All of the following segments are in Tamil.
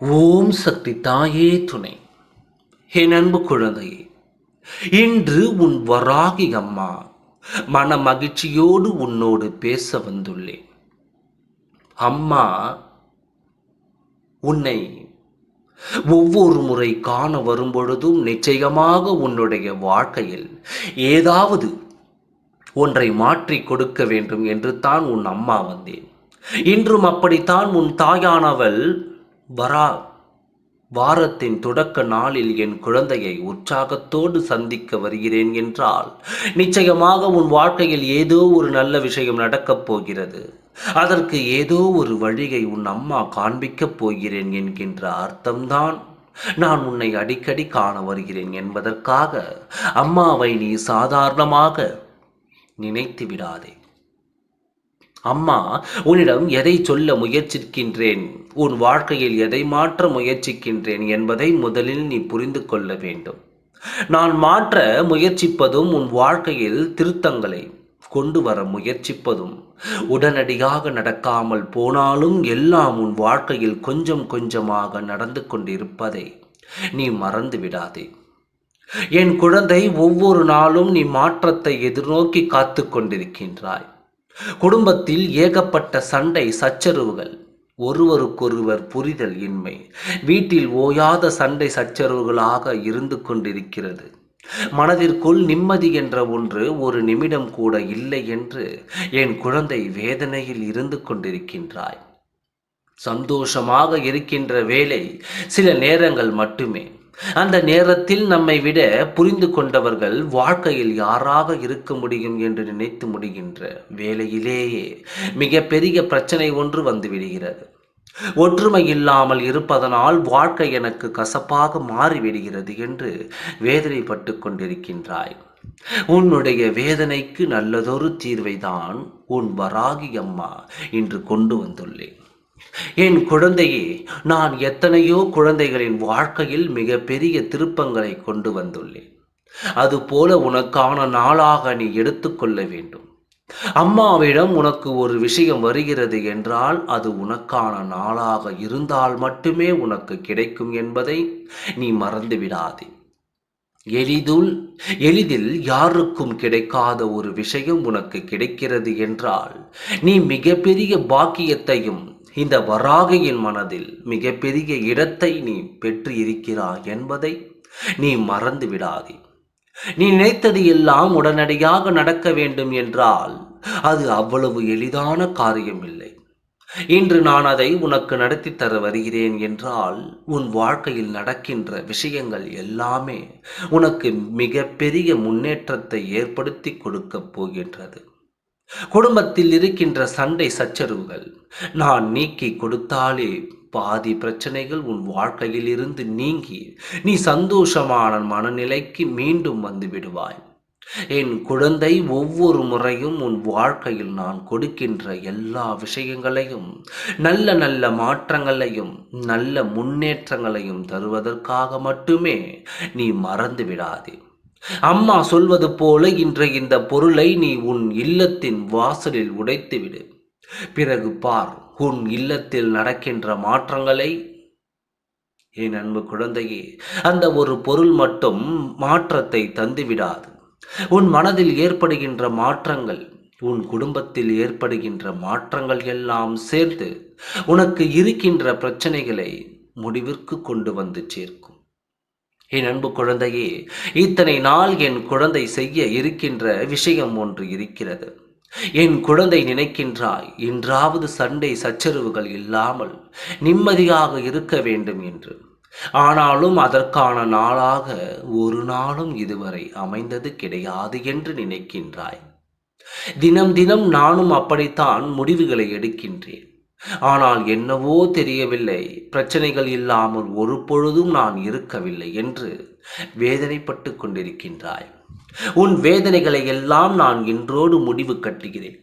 ஓம் சக்தி தாயே துணை. என் அன்பு குழந்தையே இன்று உன் வராகி அம்மா மன மகிழ்ச்சியோடு உன்னோடு பேச வந்துள்ளேன். அம்மா உன்னை ஒவ்வொரு முறை காண வரும்பொழுதும் நிச்சயமாக உன்னுடைய வாழ்க்கையில் ஏதாவது ஒன்றை மாற்றி கொடுக்க வேண்டும் என்று தான் உன் அம்மா வந்தேன். இன்றும் அப்படித்தான் உன் தாயானவள் வரா வாரத்தின் தொடக்க நாளில் என் குழந்தையை உற்சாகத்தோடு சந்திக்க வருகிறேன் என்றால் நிச்சயமாக உன் வாழ்க்கையில் ஏதோ ஒரு நல்ல விஷயம் நடக்கப் போகிறது. அதற்கு ஏதோ ஒரு வழியை உன் அம்மா காண்பிக்கப் போகிறேன் என்கின்ற அர்த்தம்தான். நான் உன்னை அடிக்கடி காண வருகிறேன் என்பதற்காக அம்மாவை நீ சாதாரணமாக நினைத்து விடாதே. அம்மா உன்னிடம் எதை சொல்ல முயற்சிக்கின்றேன்? உன் வாழ்க்கையில் எதை மாற்ற முயற்சிக்கின்றேன் என்பதை முதலில் நீ புரிந்து கொள்ள வேண்டும். நான் மாற்ற முயற்சிப்பதும் உன் வாழ்க்கையில் திருத்தங்களை கொண்டு வர முயற்சிப்பதும். உடனடியாக நடக்காமல் போனாலும் எல்லாம் உன் வாழ்க்கையில் கொஞ்சம் கொஞ்சமாக நடந்து கொண்டிருப்பதை நீ மறந்து விடாதே. என் குழந்தை ஒவ்வொரு நாளும் நீ மாற்றத்தை எதிர்நோக்கி காத்து கொண்டிருக்கின்றாய். குடும்பத்தில் ஏகப்பட்ட சண்டை சச்சரவுகள் ஒருவருக்கொருவர் புரிதல் இன்மை. வீட்டில் ஓயாத சண்டை சச்சரவுகளாக இருந்து கொண்டிருக்கிறது. மனதிற்குள் நிம்மதி என்ற ஒன்று ஒரு நிமிடம் கூட இல்லை என்று என் குழந்தை வேதனையில் இருந்து கொண்டிருக்கின்றாய். சந்தோஷமாக இருக்கின்ற வேலை சில நேரங்கள் மட்டுமே. அந்த நேரத்தில் நம்மை விட புரிந்து கொண்டவர்கள் வாழ்க்கையில் யாராக இருக்க முடியும் என்று நினைத்து முடிகின்ற வேலையிலேயே மிக பெரிய பிரச்சனை ஒன்று வந்து விடுகிறது. ஒற்றுமை இல்லாமல் இருப்பதனால் வாழ்க்கை எனக்கு கசப்பாக மாறிவிடுகிறது என்று வேதனைப்பட்டு கொண்டிருக்கின்றாய். உன்னுடைய வேதனைக்கு நல்லதொரு தீர்வை தான் உன் வராகி அம்மா இன்று கொண்டு வந்துள்ளேன். என் குழந்தையே நான் எத்தனையோ குழந்தைகளின் வாழ்க்கையில் மிகப்பெரிய திருப்பங்களை கொண்டு வந்துள்ளேன். அதுபோல உனக்கான நாளாக நீ எடுத்துக்கொள்ள வேண்டும். அம்மாவிடம் உனக்கு ஒரு விஷயம் வருகிறது என்றால் அது உனக்கான நாளாக இருந்தால் மட்டுமே உனக்கு கிடைக்கும் என்பதை நீ மறந்துவிடாதே எளிதுள் எளிதில் யாருக்கும் கிடைக்காத ஒரு விஷயம் உனக்கு கிடைக்கிறது என்றால் நீ மிகப்பெரிய பாக்கியத்தையும் இந்த வராகையின் மனதில் மிகப்பெரிய இடத்தை நீ பெற்று இருக்கிறாய் என்பதை நீ மறந்து விடாதே நீ நினைத்தது எல்லாம் உடனடியாக நடக்க வேண்டும் என்றால் அது அவ்வளவு எளிதான காரியமில்லை. இன்று நான் அதை உனக்கு நடத்தி தர வருகிறேன் என்றால் உன் வாழ்க்கையில் நடக்கின்ற விஷயங்கள் எல்லாமே உனக்கு மிகப்பெரிய முன்னேற்றத்தை ஏற்படுத்தி கொடுக்கப் போகின்றது. குடும்பத்தில் இருக்கின்ற சண்டை சச்சரவுகள். நான் நீக்கி கொடுத்தாலே பாதி பிரச்சனைகள் உன் வாழ்க்கையில் இருந்து நீங்கி நீ சந்தோஷமான மனநிலைக்கு மீண்டும் வந்து விடுவாய். என் குழந்தை ஒவ்வொரு முறையும் உன் வாழ்க்கையில் நான் கொடுக்கின்ற எல்லா விஷயங்களையும் நல்ல நல்ல மாற்றங்களையும் நல்ல முன்னேற்றங்களையும் தருவதற்காக மட்டுமே நீ மறந்து விடாதே. அம்மா சொல்வது போல இன்றைய இந்த பொருளை நீ உன் இல்லத்தின் வாசலில் உடைத்துவிடு. பிறகு பார் உன் இல்லத்தில் நடக்கின்ற மாற்றங்களை. என் அன்பு குழந்தையே அந்த ஒரு பொருள் மட்டும் மாற்றத்தை தந்துவிடாது. உன் மனதில் ஏற்படுகின்ற மாற்றங்கள் உன் குடும்பத்தில் ஏற்படுகின்ற மாற்றங்கள் எல்லாம் சேர்த்து உனக்கு இருக்கின்ற பிரச்சனைகளை முடிவிற்கு கொண்டு வந்து சேர்க்கும். என் அன்பு குழந்தையே இத்தனை நாள் என் குழந்தை செய்ய இருக்கின்ற விஷயம் ஒன்று இருக்கிறது. என் குழந்தை நினைக்கின்றாய் இன்றாவது சண்டை சச்சரவுகள் இல்லாமல் நிம்மதியாக இருக்க வேண்டும் என்று. ஆனாலும் அதற்கான நாளாக ஒரு நாளும் இதுவரை அமைந்தது கிடையாது என்று நினைக்கின்றாய். தினம் தினம் நானும் அப்படித்தான் முடிவுகளை எடுக்கின்றேன். ஆனால் என்னவோ தெரியவில்லை. பிரச்சனைகள் இல்லாமல் ஒரு பொழுதும் நான் இருக்கவில்லை என்று வேதனைப்பட்டு கொண்டிருக்கின்றாய். உன் வேதனைகளை எல்லாம் நான் இன்றோடு முடிவு கட்டுகிறேன்.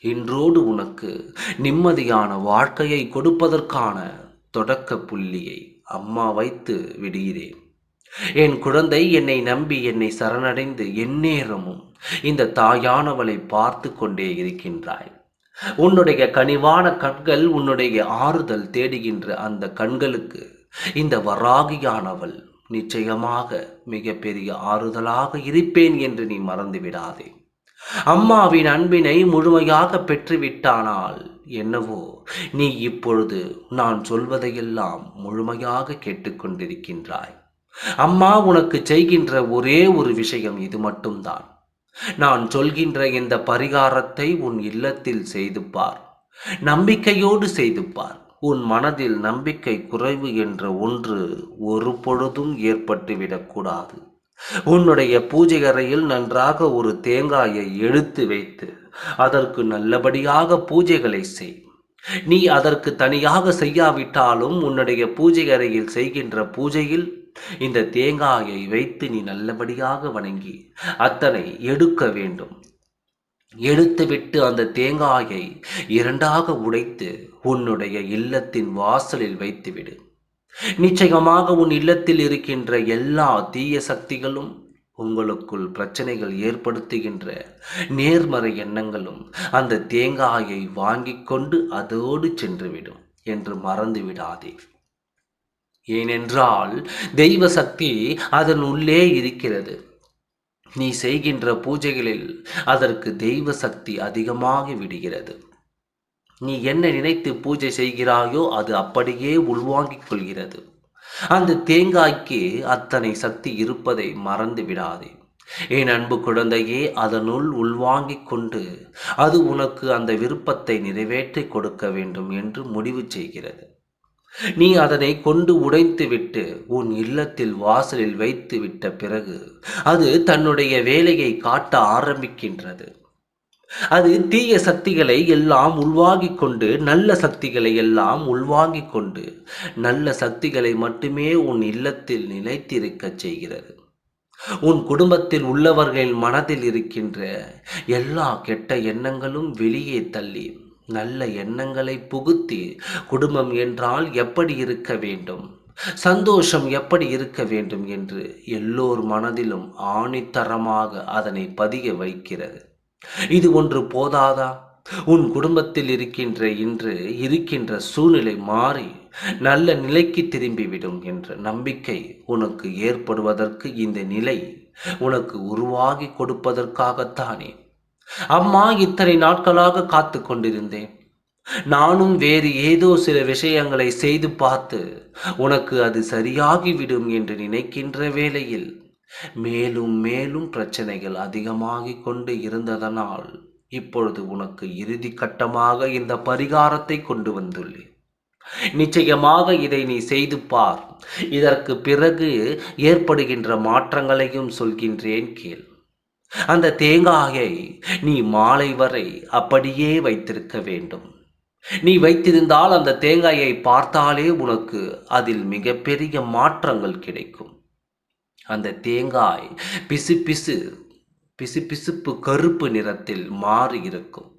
இன்றோடு உனக்கு நிம்மதியான வாழ்க்கையை கொடுப்பதற்கான தொடக்க புள்ளியை அம்மா வைத்து விடுகிறேன். என் குழந்தை என்னை நம்பி என்னை சரணடைந்து எந்நேரமும் இந்த தாயானவளை பார்த்து கொண்டே இருக்கின்றாய். உன்னுடைய கனிவான கண்கள் உன்னுடைய ஆறுதல் தேடுகின்ற அந்த கண்களுக்கு. இந்த வராகியானவள் நிச்சயமாக மிகப்பெரிய ஆறுதலாக இருப்பேன் என்று நீ மறந்து விடாதே அம்மாவின் அன்பினை முழுமையாக பெற்றுவிட்டானால் என்னவோ? நீ இப்பொழுது நான் சொல்வதையெல்லாம் முழுமையாக கேட்டுக்கொண்டிருக்கின்றாய். அம்மா உனக்கு செய்கின்ற ஒரே ஒரு விஷயம் இது மட்டும்தான். நான் சொல்கின்ற இந்த பரிகாரத்தை உன் இல்லத்தில் செய்து பார். நம்பிக்கையோடு செய்து பார். உன் மனதில் நம்பிக்கை குறைவு என்ற ஒன்று ஒரு பொழுதும் ஏற்பட்டுவிடக்கூடாது உன்னுடைய பூஜை அறையில் நன்றாக ஒரு தேங்காயை எடுத்து வைத்து அதற்கு நல்லபடியாக பூஜைகளை செய். நீ அதற்கு தனியாக செய்யாவிட்டாலும் உன்னுடைய பூஜை அறையில் செய்கின்ற பூஜையில் இந்த தேங்காயை வைத்து நீ நல்லபடியாக வணங்கி அத்தனை எடுக்க வேண்டும். எடுத்துவிட்டு அந்த தேங்காயை இரண்டாக உடைத்து உன்னுடைய இல்லத்தின் வாசலில் வைத்துவிடு. நிச்சயமாக உன் இல்லத்தில் இருக்கின்ற எல்லா தீய சக்திகளும் உங்களுக்குள் பிரச்சனைகள் ஏற்படுத்துகின்ற நேர்மறை எண்ணங்களும் அந்த தேங்காயை வாங்கி கொண்டு அதோடு சென்றுவிடும் என்று மறந்து விடாதே ஏனென்றால் தெய்வ சக்தி அதன் உள்ளே இருக்கிறது. நீ செய்கின்ற பூஜைகளில் அதற்கு தெய்வ சக்தி அதிகமாகி விடுகிறது. நீ என்ன நினைத்து பூஜை செய்கிறாயோ அது அப்படியே உள்வாங்கிக் கொள்கிறது. அந்த தேங்காய்க்கு அத்தனை சக்தி இருப்பதை மறந்து விடாதே. என் அன்பு குழந்தையே அதனுள் உள்வாங்கிக் கொண்டு அது உனக்கு அந்த விருப்பத்தை நிறைவேற்றி கொடுக்க வேண்டும் என்று முடிவு செய்கிறது. நீ அதனை கொண்டு உடைத்து விட்டு உன் இல்லத்தில் வாசலில் வைத்து விட்ட பிறகு அது தன்னுடைய வேலையை காட்ட ஆரம்பிக்கின்றது. அது தீய சக்திகளை எல்லாம் உள்வாங்கிக் கொண்டு நல்ல சக்திகளை எல்லாம் உள்வாங்கிக் கொண்டு நல்ல சக்திகளை மட்டுமே உன் இல்லத்தில் நிலைத்திருக்கச் செய்கிறது. உன் குடும்பத்தில் உள்ளவர்களின் மனதில் இருக்கின்ற எல்லா கெட்ட எண்ணங்களும் வெளியே தள்ளி நல்ல எண்ணங்களை புகுத்தி குடும்பம் என்றால் எப்படி இருக்க வேண்டும்? சந்தோஷம் எப்படி இருக்க வேண்டும் என்று எல்லோர் மனதிலும் ஆணித்தரமாக அதனை பதிய வைக்கிறது. இது ஒன்று போதாதா? உன் குடும்பத்தில் இருக்கின்ற இன்று இருக்கின்ற சூழ்நிலை மாறி நல்ல நிலைக்கு திரும்பிவிடும் என்ற நம்பிக்கை உனக்கு ஏற்படுவதற்கு இந்த நிலை உனக்கு உருவாகி கொடுப்பதற்காகத்தானே. அம்மா இத்தனை நாட்களாக காத்து கொண்டிருந்தேன். நானும் வேறு ஏதோ சில விஷயங்களை செய்து பார்த்து உனக்கு அது சரியாகிவிடும் என்று நினைக்கின்ற வேளையில் மேலும் மேலும் பிரச்சனைகள் அதிகமாகிக் கொண்டு இருந்ததனால் இப்பொழுது உனக்கு இறுதி கட்டமாக இந்த பரிகாரத்தை கொண்டு வந்துள்ளேன். நிச்சயமாக இதை நீ செய்து பார். இதற்கு பிறகு ஏற்படுகின்ற மாற்றங்களையும் சொல்கின்றேன் கேள். அந்த தேங்காயை நீ மாலை வரை அப்படியே வைத்திருக்க வேண்டும். நீ வைத்திருந்தால் அந்த தேங்காயை பார்த்தாலே உனக்கு அதில் மிகப்பெரிய மாற்றங்கள் கிடைக்கும். அந்த தேங்காய் பிசு பிசு பிசு பிசுப்பு கருப்பு நிறத்தில் மாறி இருக்கும்.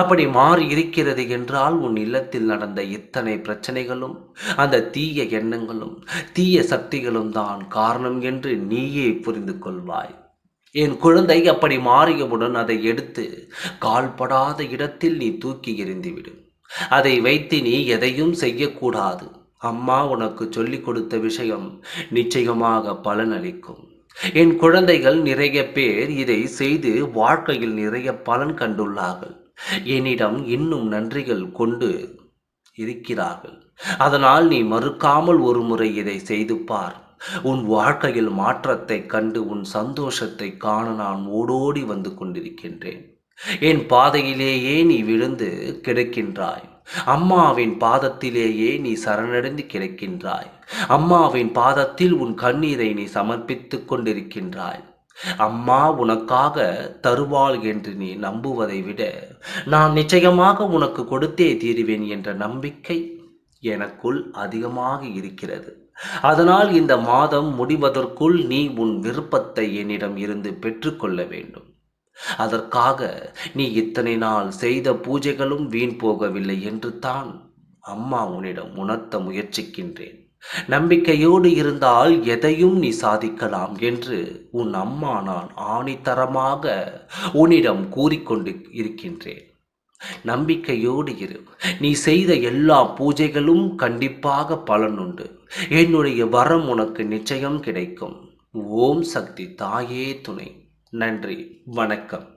அப்படி மாறி இருக்கிறது என்றால் உன் இல்லத்தில் நடந்த இத்தனை பிரச்சனைகளும் அந்த தீய எண்ணங்களும் தீய சக்திகளும் தான் காரணம் என்று நீயே புரிந்து கொள்வாய். என் குழந்தை அப்படி மாறியவுடன் அதை எடுத்து கால்படாத இடத்தில் நீ தூக்கி எறிந்துவிடு. அதை வைத்து நீ எதையும் செய்யக்கூடாது. அம்மா உனக்கு சொல்லிக் கொடுத்த விஷயம் நிச்சயமாக பலனளிக்கும் என் குழந்தைகள் நிறைய பேர் இதை செய்து வாழ்க்கையில் நிறைய பலன் கண்டுள்ளார்கள். என்னிடம் இன்னும் நன்றிகள் கொண்டு இருக்கிறார்கள். அதனால் நீ மறுக்காமல் ஒரு முறை இதை செய்து பார். உன் வாழ்க்கையில் மாற்றத்தை கண்டு உன் சந்தோஷத்தை காண நான் ஓடோடி வந்து கொண்டிருக்கின்றேன். என் பாதையிலேயே நீ விழுந்து கிடக்கின்றாய். அம்மாவின் பாதத்திலேயே நீ சரணடைந்து கிடக்கின்றாய். அம்மாவின் பாதத்தில் உன் கண்ணீரை நீ சமர்ப்பித்துக் கொண்டிருக்கின்றாய். அம்மா உனக்காக தருவாள் என்று நீ நம்புவதை விட நான் நிச்சயமாக உனக்கு கொடுத்தே தீருவேன் என்ற நம்பிக்கை எனக்குள் அதிகமாக இருக்கிறது. அதனால் இந்த மாதம் முடிவதற்குள் நீ உன் விருப்பத்தை என்னிடம் இருந்து பெற்றுக்கொள்ள வேண்டும். அதற்காக நீ இத்தனை நாள் செய்த பூஜைகளும் வீண் போகவில்லை என்று தான் அம்மா உன்னிடம் உணர்த்த முயற்சிக்கின்றேன். நம்பிக்கையோடு இருந்தால் எதையும் நீ சாதிக்கலாம் என்று உன் அம்மா நான் ஆணித்தரமாக உன்னிடம் கூறிக்கொண்டு இருக்கின்றேன். நம்பிக்கையோடு இரு. நீ செய்த எல்லா பூஜைகளும் கண்டிப்பாக பலனுண்டு. என்னுடைய வரம் உனக்கு நிச்சயம் கிடைக்கும். ஓம் சக்தி தாயே துணை. நன்றி. வணக்கம்.